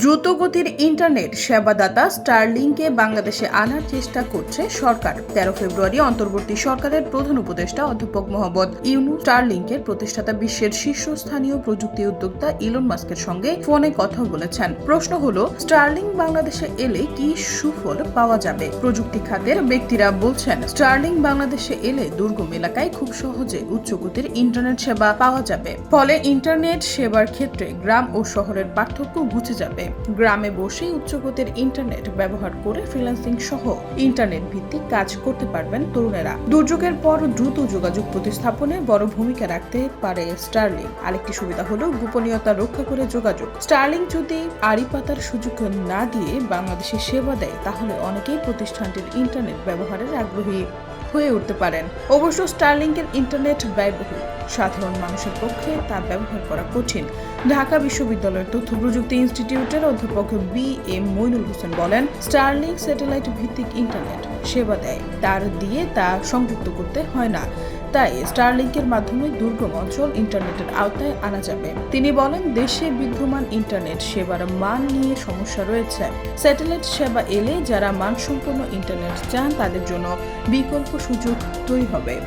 দ্রুতগতির ইন্টারনেট সেবাদাতা স্টারলিংকে বাংলাদেশে আনার চেষ্টা করছে সরকার। তেরো ফেব্রুয়ারি অন্তর্বর্তী সরকারের প্রধান উপদেষ্টা অধ্যাপক মোহাম্মদ ইউনু স্টারলিংকের প্রতিষ্ঠাতা বিশ্বের শীর্ষস্থানীয় প্রযুক্তি উদ্যোক্তা ইলন মাস্কের সঙ্গে ফোনে কথা বলেছেন। প্রশ্ন হলো, স্টারলিং বাংলাদেশে এলে কি সুফল পাওয়া যাবে? প্রযুক্তি খাতের ব্যক্তিরা বলছেন, স্টারলিং বাংলাদেশে এলে দুর্গম এলাকায় খুব সহজে উচ্চগতির ইন্টারনেট সেবা পাওয়া যাবে। ফলে ইন্টারনেট সেবার ক্ষেত্রে গ্রাম ও শহরের পার্থক্য ঘুচে যাবে। গ্রামে বসেই উচ্চগতির ইন্টারনেট ব্যবহার করে ফ্রিল্যান্সিং সহ ইন্টারনেট ভিত্তিক কাজ করতে পারবেন তরুণেরা। দুর্যোগের পর দ্রুত যোগাযোগ প্রতিস্থাপনে বড় ভূমিকা রাখতে পারে স্টারলিং আরেকটি সুবিধা হলো গোপনীয়তা রক্ষা করে যোগাযোগ। স্টারলিং যদি আড়ি পাতার সুযোগ না দিয়ে বাংলাদেশে সেবা দেয়, তাহলে অনেকেই প্রতিষ্ঠানটির ইন্টারনেট ব্যবহারের আগ্রহী হয়ে উঠতে পারেন। অবশ্য স্টারলিংকের ইন্টারনেট ব্যয়বহুল। সাধারণ মানুষের পক্ষে তা ব্যবহার করা কঠিন। ঢাকা বিশ্ববিদ্যালয়ের তথ্য প্রযুক্তি ইনস্টিটিউটের অধ্যাপক বি এম মইনুল হোসেন বলেন স্টারলিংক স্যাটেলাইট ভিত্তিক ইন্টারনেট সেবা দেয়। তার দিয়ে তা সংযুক্ত করতে হয় না। তাই স্টারলিংকের মাধ্যমে দুর্গম অঞ্চল ইন্টারনেটের আওতায় আনা যাবে। তিনি বলেন, দেশে বিদ্যমান ইন্টারনেট সেবার মান নিয়ে সমস্যা রয়েছে। স্যাটেলাইট সেবা এলে যারা মানসম্পন্ন ইন্টারনেট চান, তাদের জন্য বিকল্প সুযোগ তৈরি হবে।